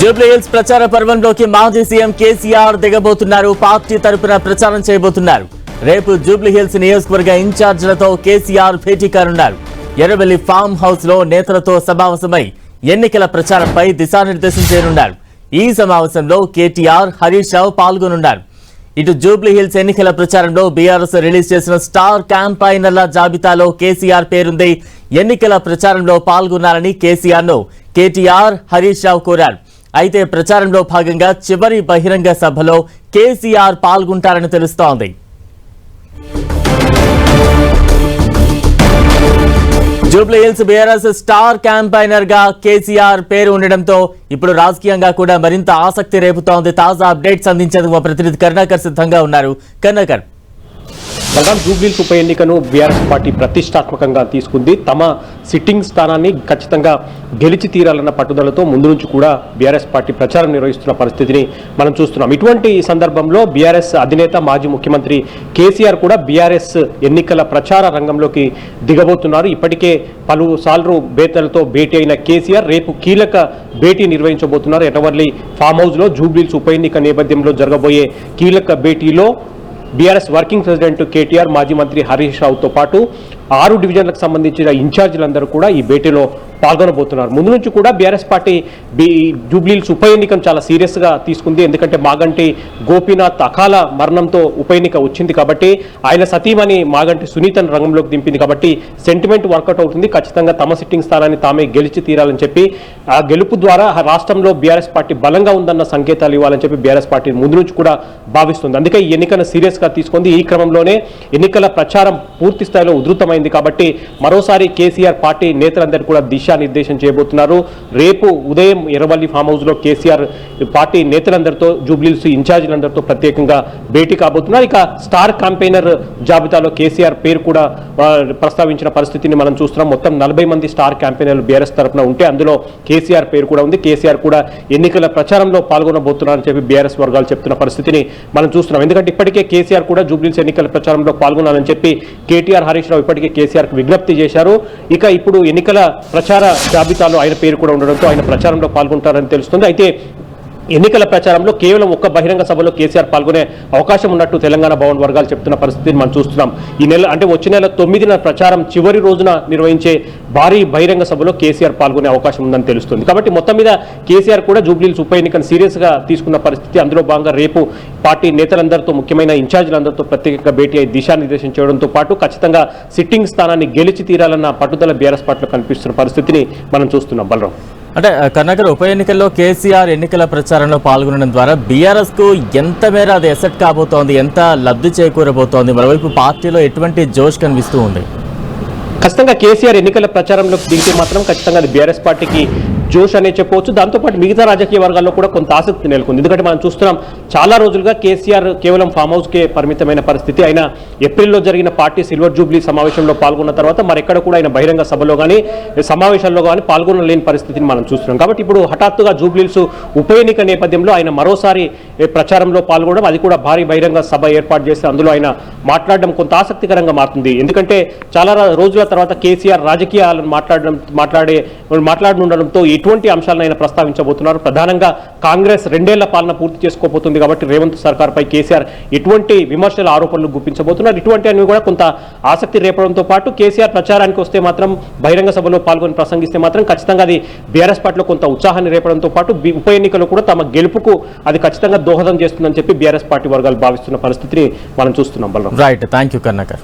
జూబ్లీహిల్స్ ప్రచార పర్వంలోకి మాజీ CM KCR దిగబోతున్నారు. Party తరపున ప్రచారం చేయబోతున్నారు. రేపు జూబ్లీహిల్స్ నియోజకవర్గ ఇన్ఛార్జీలతో కేసీఆర్ భేటీ కానున్నారు. ఎర్రవెల్లి ఫామ్ హౌస్లో నేతలతో సమావేశమై ఎన్నికల ప్రచారంపై దిశానిర్దేశం చేయనున్నారు. ఈ సమావేశంలో కేటీఆర్ హరీష్ రావు పాల్గొనున్నారు. ఇటు జూబ్లీహిల్స్ ఎన్నికల ప్రచారంలో బీఆర్ఎస్ రిలీజ్ చేసిన స్టార్ క్యాంపైనర్ల జాబితాలో కేసీఆర్ పేరుంది. ఎన్నికల ప్రచారంలో పాల్గొన్నారని కేసీఆర్ను కేటీఆర్ హరీష్ రావు కోరారు. అయితే ప్రచారంలో భాగంగా చివరి బహిరంగ సభలో కేసీఆర్ పాల్గొంటారని తెలుస్తోంది. జూబ్లీహిల్స్ బీఆర్ఎస్ స్టార్ క్యాంపైనర్గా కేసీఆర్ పేరు ఉండడంతో ఇప్పుడు రాజకీయంగా కూడా మరింత ఆసక్తి రేపుతోంది. తాజా అప్డేట్స్ అందించేందుకు మా ప్రతినిధి కరుణాకర్ సిద్ధంగా ఉన్నారు. కరుణాకర్. బలరాం జూబ్లీస్ ఉప ఎన్నికను బీఆర్ఎస్ పార్టీ ప్రతిష్టాత్మకంగా తీసుకుంది. తమ సిట్టింగ్ స్థానాన్ని ఖచ్చితంగా గెలిచి తీరాలన్న పట్టుదలతో ముందు నుంచి కూడా బీఆర్ఎస్ పార్టీ ప్రచారం నిర్వహిస్తున్న పరిస్థితిని మనం చూస్తున్నాం. ఇటువంటి సందర్భంలో బీఆర్ఎస్ అధినేత మాజీ ముఖ్యమంత్రి కేసీఆర్ కూడా బీఆర్ఎస్ ఎన్నికల ప్రచార రంగంలోకి దిగబోతున్నారు. ఇప్పటికే పలుసార్లు బేతలతో భేటీ అయిన కేసీఆర్ రేపు కీలక భేటీ నిర్వహించబోతున్నారు. ఎటవర్లి ఫామ్ హౌస్లో జూబ్లీల్స్ ఉప ఎన్నిక నేపథ్యంలో జరగబోయే కీలక భేటీలో బీఆర్ఎస్ వర్కింగ్ ప్రెసిడెంట్ కేటీఆర్ మాజీ మంత్రి హరీష్ రావుతో పాటు ఆరు డివిజన్లకు సంబంధించిన ఇన్ఛార్జీలందరూ కూడా ఈ భేటీలో పాల్గొనబోతున్నారు. ముందు నుంచి కూడా బీఆర్ఎస్ పార్టీ బీ జూబ్లీల్స్ ఉప ఎన్నికను చాలా సీరియస్గా తీసుకుంది. ఎందుకంటే మాగంటి గోపీనాథ్ అకాల మరణంతో ఉప ఎన్నిక వచ్చింది కాబట్టి ఆయన సతీమణి మాగంటి సునీతను రంగంలోకి దింపింది కాబట్టి సెంటిమెంట్ వర్కౌట్ అవుతుంది. ఖచ్చితంగా తమ సిట్టింగ్ స్థానాన్ని తామే గెలిచి తీరాలని చెప్పి ఆ గెలుపు ద్వారా రాష్ట్రంలో బీఆర్ఎస్ పార్టీ బలంగా ఉందన్న సంకేతాలు ఇవ్వాలని చెప్పి బీఆర్ఎస్ పార్టీ ముందు నుంచి కూడా భావిస్తుంది. అందుకే ఈ ఎన్నికను సీరియస్గా తీసుకుంది. ఈ క్రమంలోనే ఎన్నికల ప్రచారం పూర్తి స్థాయిలో ఉధృతమైంది. కాబట్టి మరోసారి కేసీఆర్ పార్టీ నేతలందరూ కూడా దిశానిర్దేశం చేయబోతున్నారు. రేపు ఉదయం ఎర్రవల్లి ఫామ్ హౌస్లో కేసీఆర్ పార్టీ నేతలందరితో జూబ్లీస్ ఇన్ఛార్జీలందరితో ప్రత్యేకంగా భేటీ కాబోతున్నారు. ఇక స్టార్ క్యాంపెయినర్ జాబితాలో కేసీఆర్ పేరు కూడా ప్రస్తావించిన పరిస్థితిని మనం చూస్తున్నాం. మొత్తం నలభై మంది స్టార్ క్యాంపెయినర్లు బీఆర్ఎస్ తరఫున ఉంటే అందులో కేసీఆర్ పేరు కూడా ఉంది. కేసీఆర్ కూడా ఎన్నికల ప్రచారంలో పాల్గొనబోతున్నారని చెప్పి బీఆర్ఎస్ వర్గాలు చెప్తున్న పరిస్థితిని మనం చూస్తున్నాం. ఎందుకంటే ఇప్పటికే కేసీఆర్ కూడా జూబ్లీస్ ఎన్నికల ప్రచారంలో పాల్గొనాలని చెప్పి కేటీఆర్ హరీష్ రావు ఇప్పటికే కేసీఆర్కు విజ్ఞప్తి చేశారు. ఇక ఇప్పుడు ఎన్నికల ప్రచార జాబితాలో ఆయన పేరు కూడా ఉండడంతో ఆయన ప్రచారంలో పాల్గొంటారని తెలుస్తుంది. అయితే ఎన్నికల ప్రచారంలో కేవలం ఒక్క బహిరంగ సభలో కేసీఆర్ పాల్గొనే అవకాశం ఉన్నట్టు తెలంగాణ భవన్ వర్గాలు చెప్తున్న పరిస్థితిని మనం చూస్తున్నాం. ఈ నెల అంటే వచ్చే నెల తొమ్మిదిన ప్రచారం చివరి రోజున నిర్వహించే భారీ బహిరంగ సభలో కేసీఆర్ పాల్గొనే అవకాశం ఉందని తెలుస్తుంది. కాబట్టి మొత్తం మీద కేసీఆర్ కూడా జూబ్లీల్స్ ఉప ఎన్నికను సీరియస్గా తీసుకున్న పరిస్థితి. అందులో భాగంగా రేపు పార్టీ నేతలందరితో ముఖ్యమైన ఇన్ఛార్జీలందరితో ప్రత్యేకంగా భేటీ అయి దిశానిర్దేశం చేయడంతో పాటు ఖచ్చితంగా సిట్టింగ్ స్థానాన్ని గెలిచి తీరాలన్న పట్టుదల బీఆర్ఎస్ పార్టీలో కనిపిస్తున్న పరిస్థితిని మనం చూస్తున్నాం. బలరాం. అంటే కర్ణాకర్ ఉప ఎన్నికల్లో కేసీఆర్ ఎన్నికల ప్రచారంలో పాల్గొనడం ద్వారా బీఆర్ఎస్కు ఎంత మేర అది ఎసెట్ కాబోతోంది ఎంత లబ్ధి చేకూరబోతోంది మరోవైపు పార్టీలో ఎటువంటి జోష్ కనిపిస్తూ ఉంది? ఖచ్చితంగా కేసీఆర్ ఎన్నికల ప్రచారంలోకి దిగితే మాత్రం ఖచ్చితంగా అది బీఆర్ఎస్ పార్టీకి జోష్ అనే చెప్పవచ్చు. దాంతోపాటు మిగతా రాజకీయ వర్గాల్లో కూడా కొంత ఆసక్తి నెలకొంది. ఎందుకంటే మనం చూస్తున్నాం చాలా రోజులుగా కేసీఆర్ కేవలం ఫామ్ హౌస్కే పరిమితమైన పరిస్థితి. ఆయన ఏప్రిల్లో జరిగిన పార్టీ సిల్వర్ జూబ్లీ సమావేశంలో పాల్గొన్న తర్వాత మరెక్కడ కూడా ఆయన బహిరంగ సభలో కానీ సమావేశాల్లో కానీ పాల్గొనలేని పరిస్థితిని మనం చూస్తున్నాం. కాబట్టి ఇప్పుడు హఠాత్తుగా జూబ్లీస్ ఉప ఎన్నిక నేపథ్యంలో ఆయన మరోసారి ప్రచారంలో పాల్గొనడం అది కూడా భారీ బహిరంగ సభ ఏర్పాటు చేసి అందులో ఆయన మాట్లాడడం కొంత ఆసక్తికరంగా మారుతుంది. ఎందుకంటే చాలా రోజుల తర్వాత కేసీఆర్ రాజకీయాలను మాట్లాడడం మాట్లాడే మాట్లాడనుండడంతో ఎటువంటి అంశాలను ఆయన ప్రస్తావించబోతున్నారు. ప్రధానంగా కాంగ్రెస్ రెండేళ్ళ పాలన పూర్తి చేసుకోబోతుంది కాబట్టి రేవంత్ సర్కార్పై కేసీఆర్ ఎటువంటి విమర్శల ఆరోపణలు గుప్పించబోతున్నారు. ఇటువంటి అన్ని కూడా కొంత ఆసక్తి రేపడంతో పాటు కేసీఆర్ ప్రచారానికి వస్తే మాత్రం బహిరంగ సభలో పాల్గొని ప్రసంగిస్తే మాత్రం ఖచ్చితంగా అది బీఆర్ఎస్ పార్టీలో కొంత ఉత్సాహాన్ని రేపడంతో పాటు ఉప ఎన్నికలు కూడా తమ గెలుపుకు అది ఖచ్చితంగా దోహదం చేస్తుందని చెప్పి బీఆర్ఎస్ పార్టీ వర్గాలు భావిస్తున్న పరిస్థితిని మనం చూస్తున్నాం Balaram. Right thank you Karunakar